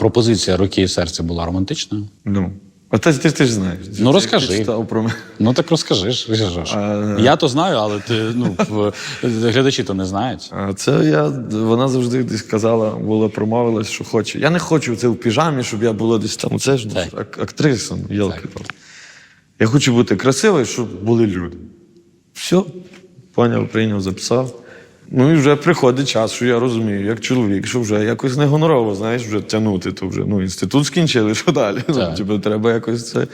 пропозиція руки і серця була романтичною? Ну. А ти, ти, ти ж знаєш. Ну, розкажи. Ти читав про мене. Ну так розкажи. А, Я то знаю, але ти ну глядачі то не знають. А це я, вона завжди десь казала, була промовилась, що хоче. Я не хочу це в піжамі, щоб я була десь там. Це ж ну, ак- актриса, ну, йолки Я хочу бути красивою, щоб були люди. Все, поняв, прийняв, записав. Ну і вже приходить час, що я розумію, як чоловік, що вже якось не гонорово, знаєш, вже тягнути, то вже ну, інститут скінчили, що далі? Ну, Так. типу, треба якось це.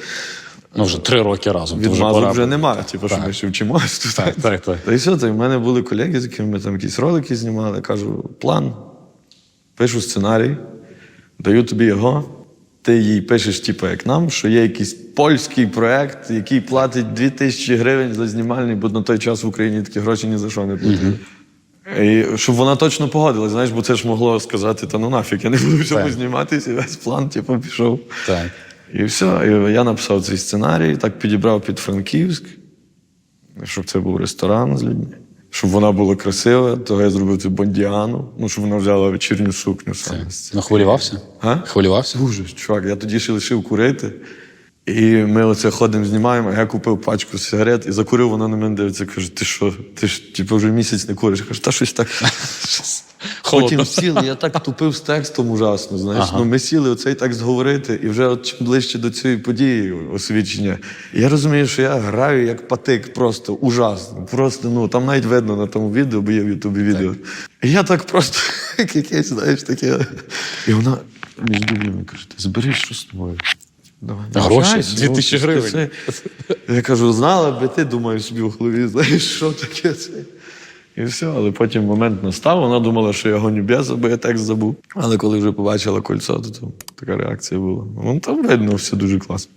Ну вже три роки разом. то вже вже немає, типу, що ми ще вчимось. тут. Так, так, так. Та й все, та в мене були колеги, з якими ми там якісь ролики знімали. Кажу, план, пишу сценарій, даю тобі його. Ти їй пишеш, типу, як нам, що є якийсь польський проект, який платить 2000 гривень за знімальний, бо на той час в Україні такі гроші ні за що не платили. І щоб вона точно погодилась, знаєш, бо це ж могло сказати, та ну нафіг, я не буду в цьому зніматися, і весь план, типу, пішов. Так. І все. І я написав цей сценарій, так підібрав під Франківськ, щоб це був ресторан з людьми. Щоб вона була красива, то я зробив цю бондіану, ну, щоб вона взяла вечірню сукню саме. Ну хвилювався? А? Хвилювався? Дуже, чувак, я тоді ще лишив курити. І ми оце ходимо, знімаємо, а я купив пачку сигарет і закурив, вона на мене дивиться, каже: ти що, ти ж типу, вже місяць не куриш. Я кажу, та щось так. Потім сіли, я так тупив з текстом ужасно. Знаєш, Ага. ну ми сіли оцей текст говорити, і вже от чим ближче до цієї події освідчення. Я розумію, що я граю як патик, просто ужасно. Просто ну там навіть видно на тому відео, бо є в Ютубі відео. І я так просто, якесь, знаєш, таке. І вона між дублями каже: ти збери, що з тобою? Давай, Гроші? 2000 ну, гривень. це- Я кажу, знала би ти, думаю собі в голові, знаєш, що таке це. І все, але потім момент настав, вона думала, що я гоню б'яза, бо я текст забув. Але коли вже побачила кольцо, то там така реакція була. Ну там видно, все дуже класно.